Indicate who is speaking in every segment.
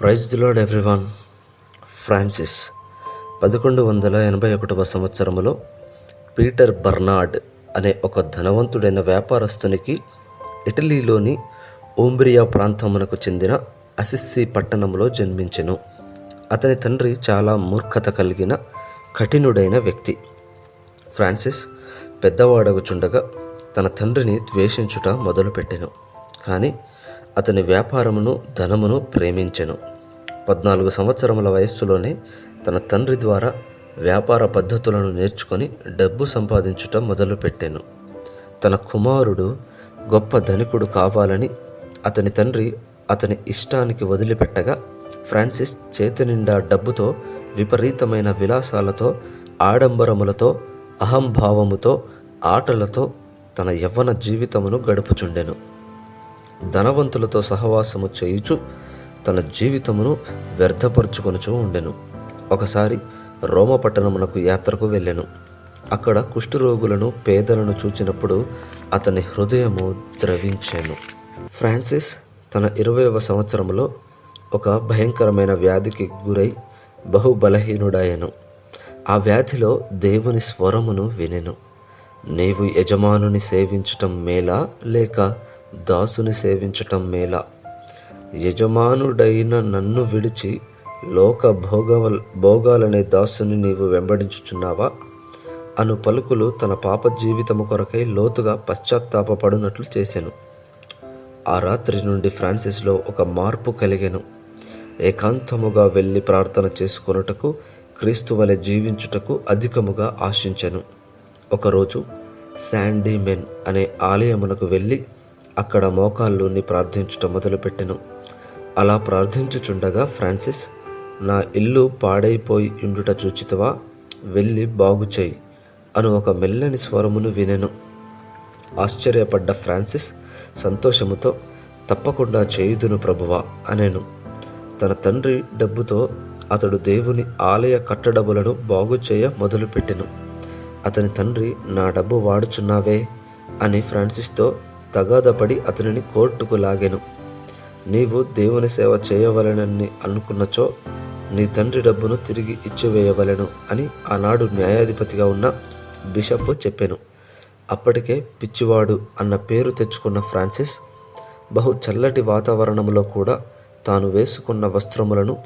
Speaker 1: Praise the lord everyone. Francis పదకొండు వందల ఎనభై ఒకటవ సంవత్సరములో పీటర్ బర్నార్డ్ అనే ఒక ధనవంతుడైన వ్యాపారస్తునికి ఇటలీలోని ఓంబ్రియా ప్రాంతమునకు చెందిన అసిస్సి పట్టణంలో జన్మించెను. అతని తండ్రి చాలా మూర్ఖత కలిగిన కఠినుడైన వ్యక్తి. ఫ్రాన్సిస్ పెద్దవాడగుచుండగా తన తండ్రిని ద్వేషించుట మొదలుపెట్టెను. కానీ అతని వ్యాపారమును ధనమును ప్రేమించెను. పద్నాలుగు సంవత్సరముల వయస్సులోనే తన తండ్రి ద్వారా వ్యాపార పద్ధతులను నేర్చుకొని డబ్బు సంపాదించుట మొదలుపెట్టెను. తన కుమారుడు గొప్ప ధనికుడు కావాలని అతని తండ్రి అతని ఇష్టానికి వదిలిపెట్టగా ఫ్రాన్సిస్ చేతి నిండా డబ్బుతో విపరీతమైన విలాసాలతో ఆడంబరములతో అహంభావముతో ఆటలతో తన యవ్వన జీవితమును గడుపుచుండెను. ధనవంతులతో సహవాసము చేయుచు తన జీవితమును వ్యర్థపరుచుకొనుచూ ఉండెను. ఒకసారి రోమపట్టణమునకు యాత్రకు వెళ్ళెను. అక్కడ కుష్ఠరోగులను పేదలను చూచినప్పుడు అతని హృదయము ద్రవించాను. ఫ్రాన్సిస్ తన ఇరవైవ సంవత్సరంలో ఒక భయంకరమైన వ్యాధికి గురై బహు బలహీనుడాయను ఆ వ్యాధిలో దేవుని స్వరమును వినెను. నీవు యజమానుని సేవించటం మేలా లేక దాసుని సేవించటం మేలా. యజమానుడైన నన్ను విడిచి లోక భోగ భోగాలనే దాసుని నీవు వెంబడించుచున్నావా? అను పలుకులు తన పాప జీవితము కొరకై లోతుగా పశ్చాత్తాపపడినట్లు చేశాను ఆ రాత్రి నుండి ఫ్రాన్సిస్లో ఒక మార్పు కలిగాను. ఏకాంతముగా వెళ్ళి ప్రార్థన చేసుకొనుటకు క్రీస్తు వలె జీవించుటకు అధికముగా ఆశించెను. ఒకరోజు శాండీ మెన్ అనే ఆలయమునకు వెళ్ళి అక్కడ మోకాళ్ళుని ప్రార్థించుట మొదలుపెట్టెను. అలా ప్రార్థించుచుండగా ఫ్రాన్సిస్ నా ఇల్లు పాడైపోయి ఉండుట చూచితవా? వెళ్ళి బాగుచేయి అను ఒక మెల్లని స్వరమును వినెను. ఆశ్చర్యపడ్డ ఫ్రాన్సిస్ సంతోషముతో తప్పకుండా చేయుదును ప్రభువా అనేను. తన తండ్రి డబ్బుతో అతడు దేవుని ఆలయ కట్టడములను బాగు చేయ మొదలుపెట్టెను. అతని తండ్రి నా డబ్బు వాడుచున్నావే అని ఫ్రాన్సిస్తో తగాదపడి అతనిని కోర్టుకు లాగెను. నీవు దేవుని సేవ చేయవలెనని అనుకున్నచో నీ తండ్రి డబ్బును తిరిగి ఇచ్చివేయవలెను అని ఆనాడు న్యాయాధిపతిగా ఉన్న బిషప్ చెప్పాను. అప్పటికే పిచ్చివాడు అన్న పేరు తెచ్చుకున్న ఫ్రాన్సిస్ బహు చల్లటి వాతావరణంలో కూడా తాను వేసుకున్న వస్త్రములను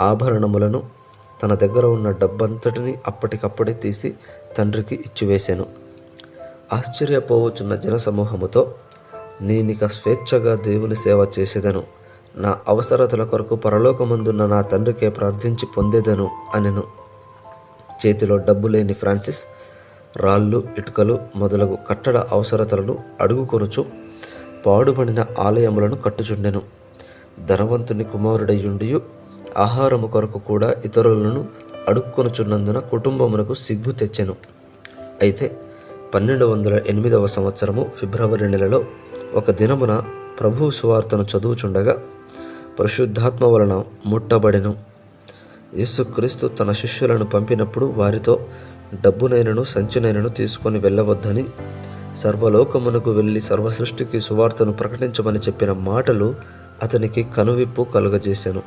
Speaker 1: ఆభరణములను తన దగ్గర ఉన్న డబ్బంతటిని అప్పటికప్పుడే తీసి తండ్రికి ఇచ్చివేశాను. ఆశ్చర్యపోవచ్చున్న జనసమూహముతో నేనిక స్వేచ్ఛగా దేవుని సేవ చేసేదను. నా అవసరతల కొరకు పరలోకమందున్న నా తండ్రికే ప్రార్థించి పొందేదను అనెను. చేతిలో డబ్బు లేని ఫ్రాన్సిస్ రాళ్ళు ఇటుకలు మొదలగు కట్టడ అవసరతలను అడుగుకొనుచు పాడుబడిన ఆలయములను కట్టుచుండెను. ధనవంతుని కుమారుడయ్యుండి ఆహారము కొరకు కూడా ఇతరులను అడుక్కొనుచున్నందున కుటుంబమునకు సిగ్గు తెచ్చెను. అయితే పన్నెండు వందల ఎనిమిదవ సంవత్సరము ఫిబ్రవరి నెలలో ఒక దినమున ప్రభు సువార్తను చదువుచుండగా పరిశుద్ధాత్మ వలన ముట్టబడెను. యేసుక్రీస్తు తన శిష్యులను పంపినప్పుడు వారితో డబ్బునైనను సంచినైనను తీసుకొని వెళ్ళవద్దని సర్వలోకమునకు వెళ్ళి సర్వసృష్టికి సువార్తను ప్రకటించమని చెప్పిన మాటలు అతనికి కనువిప్పు కలుగజేశాను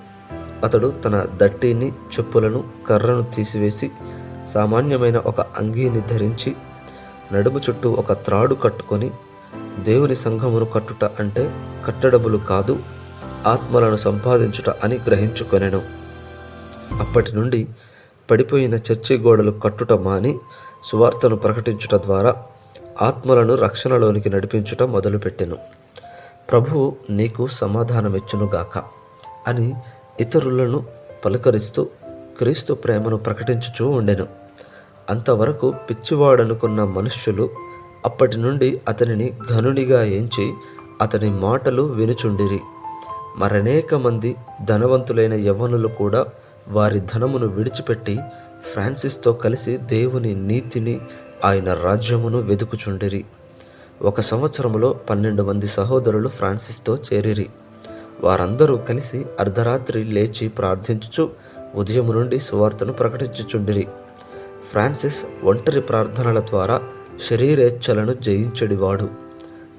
Speaker 1: అతడు తన దట్టిని చెప్పులను కర్రను తీసివేసి సామాన్యమైన ఒక అంగీని ధరించి నడుము చుట్టూ ఒక త్రాడు కట్టుకొని దేవుని సంఘమును కట్టుట అంటే కట్టడములు కాదు ఆత్మలను సంపాదించుట అని గ్రహించుకొనెను. అప్పటి నుండి పడిపోయిన చర్చి గోడలు కట్టుట మాని సువార్తను ప్రకటించుట ద్వారా ఆత్మలను రక్షణలోనికి నడిపించుట మొదలుపెట్టెను. ప్రభువు నీకు సమాధానమిచ్చునుగాక అని ఇతరులను పలకరిస్తూ క్రీస్తు ప్రేమను ప్రకటించుచూ ఉండెను. అంతవరకు పిచ్చివాడనుకున్న మనుష్యులు అప్పటి నుండి అతనిని ఘనునిగా ఎంచి అతని మాటలు వినుచుండిరి. మరనేక మంది ధనవంతులైన యవ్వనులు కూడా వారి ధనమును విడిచిపెట్టి ఫ్రాన్సిస్తో కలిసి దేవుని నీతిని ఆయన రాజ్యమును వెతుకుచుండిరి ఒక సంవత్సరంలో పన్నెండు మంది సహోదరులు ఫ్రాన్సిస్తో చేరిరి. వారందరూ కలిసి అర్ధరాత్రి లేచి ప్రార్థించుచు ఉదయం నుండి సువార్తను ప్రకటించుచుండిరి. ఫ్రాన్సిస్ ఒంటరి ప్రార్థనల ద్వారా శరీరేచ్ఛలను జయించడివాడు.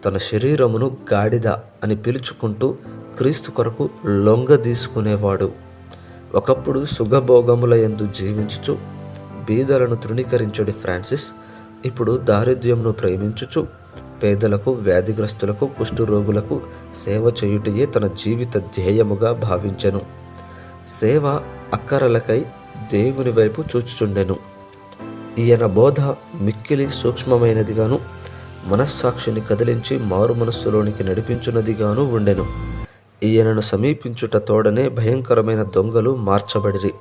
Speaker 1: తన శరీరమును గాడిద అని పిలుచుకుంటూ క్రీస్తు కొరకు లొంగదీసుకునేవాడు ఒకప్పుడు సుఖభోగముల యందు జీవించుచు బీదలను తృణీకరించడి ఫ్రాన్సిస్ ఇప్పుడు దారిద్ర్యమును ప్రేమించుచు పేదలకు వ్యాధిగ్రస్తులకు కుష్ఠరోగులకు సేవ చేయుటయే తన జీవిత ధ్యేయముగా భావించెను. సేవ అక్కరలకై దేవుని వైపు చూచుచుండెను. ఈయన బోధ మిక్కిలి సూక్ష్మమైనదిగాను మనస్సాక్షిని కదిలించి మారు మనస్సులోనికి నడిపించున్నదిగాను ఉండెను. ఈయనను సమీపించుట తోడనే భయంకరమైన దొంగలు మార్చబడిరి.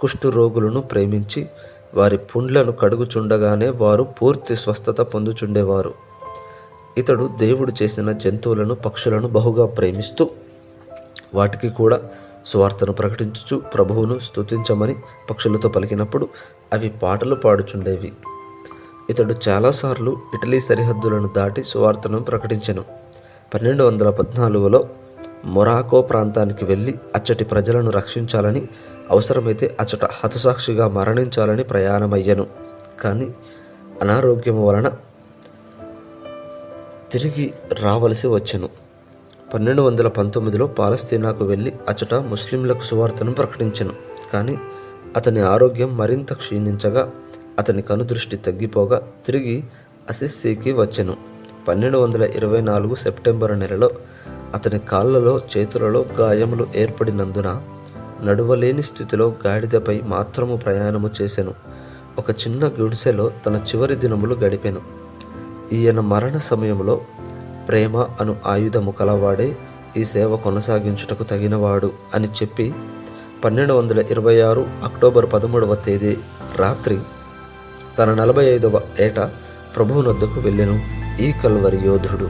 Speaker 1: కుష్టు రోగులను ప్రేమించి వారి పుండ్లను కడుగుచుండగానే వారు పూర్తి స్వస్థత పొందుచుండేవారు. ఇతడు దేవుడు చేసిన జంతువులను పక్షులను బహుగా ప్రేమిస్తూ వాటికి కూడా సువార్తను ప్రకటించుచు ప్రభువును స్తుతించమని పక్షులతో పలికినప్పుడు అవి పాటలు పాడుచుండేవి. ఇతడు చాలాసార్లు ఇటలీ సరిహద్దులను దాటి సువార్తను ప్రకటించెను. పన్నెండు వందల పద్నాలుగులో మొరాకో ప్రాంతానికి వెళ్ళి అచ్చటి ప్రజలను రక్షించాలని అవసరమైతే అచ్చట హతసాక్షిగా మరణించాలని ప్రయాణమయ్యను. కానీ అనారోగ్యం వలన తిరిగి రావలసి వచ్చెను. పన్నెండు వందల పంతొమ్మిదిలో పాలస్తీనాకు వెళ్ళి అచట ముస్లింలకు సువార్తను ప్రకటించెను. కానీ అతని ఆరోగ్యం మరింత క్షీణించగా అతని కనుదృష్టి తగ్గిపోగా తిరిగి అసిస్సీకి వచ్చెను. పన్నెండు వందల ఇరవై నాలుగు సెప్టెంబర్ నెలలో అతని కాళ్ళలో చేతులలో గాయములు ఏర్పడినందున నడువలేని స్థితిలో గాడిదపై మాత్రము ప్రయాణము చేసెను. ఒక చిన్న గుడిసెలో తన చివరి దినములు గడిపాను. ఈయన మరణ సమయంలో ప్రేమ అను ఆయుధము కలవాడే ఈ సేవ కొనసాగించుటకు తగినవాడు అని చెప్పి పన్నెండు వందల ఇరవై ఆరు అక్టోబర్ పదమూడవ తేదీ రాత్రి తన నలభై ఐదవ ఏట ప్రభువునొద్దకు వెళ్ళెను ఈ కల్వరి యోధుడు.